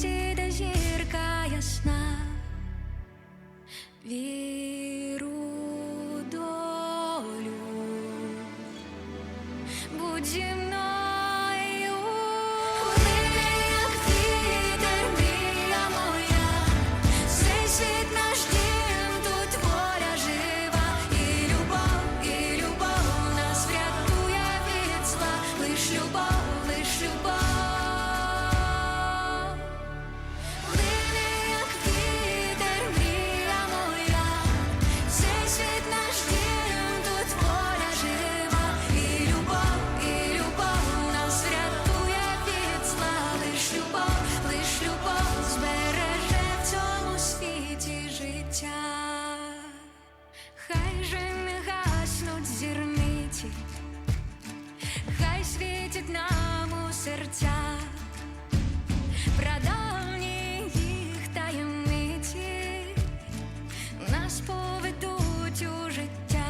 зійде зірка ясна, віру долю, будь зі нас поведуть у життя.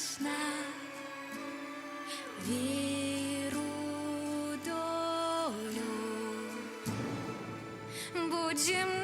сна, віру долю, будемо.